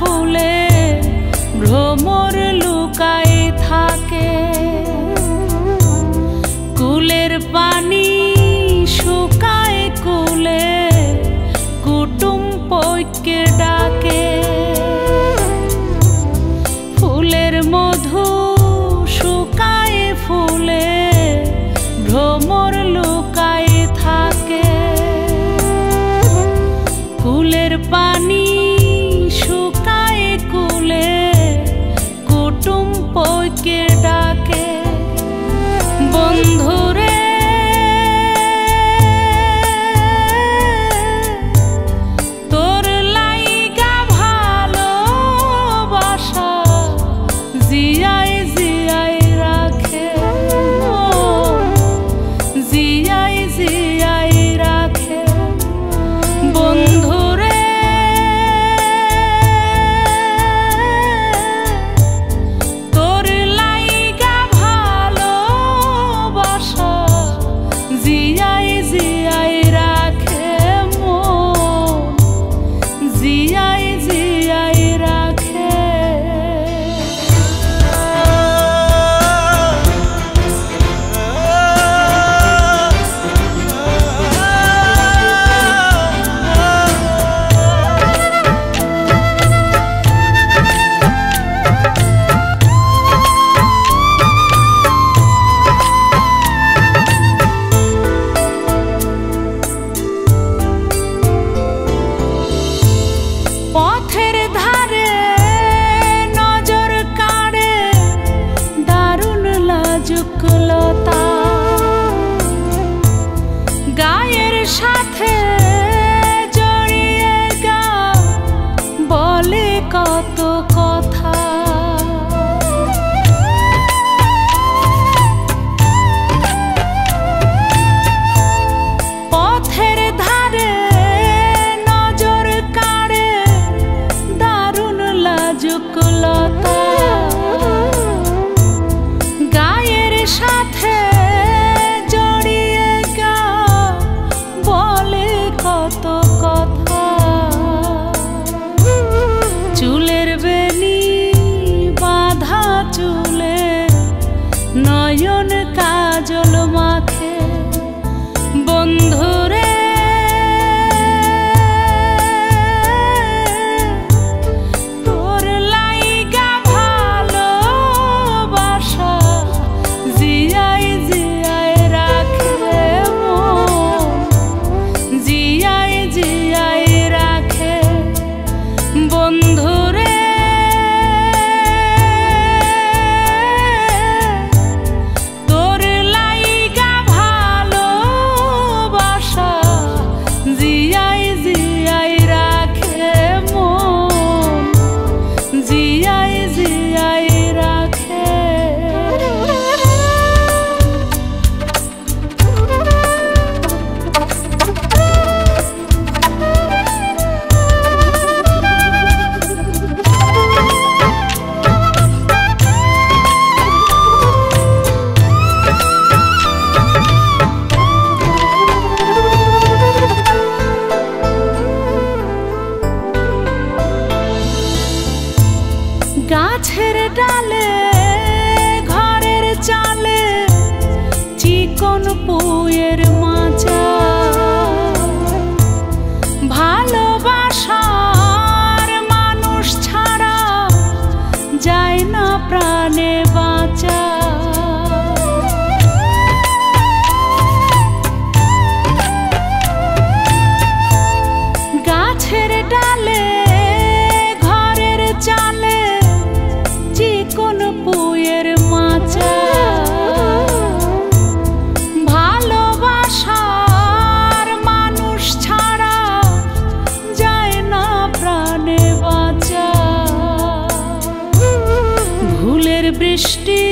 ফুলে ভ্রমর লুকায় থাকে। কুলের পানি শুকায় কুলে কুটুম পৈকে ডাকে। ফুলের মধু শুকায় ফুলে ভ্রমর লুকায় থাকে। কুলের পানি kirtan কত কথা Sie গাছের ডালে ঘরের চালে চিকন পুয়ের বৃষ্টি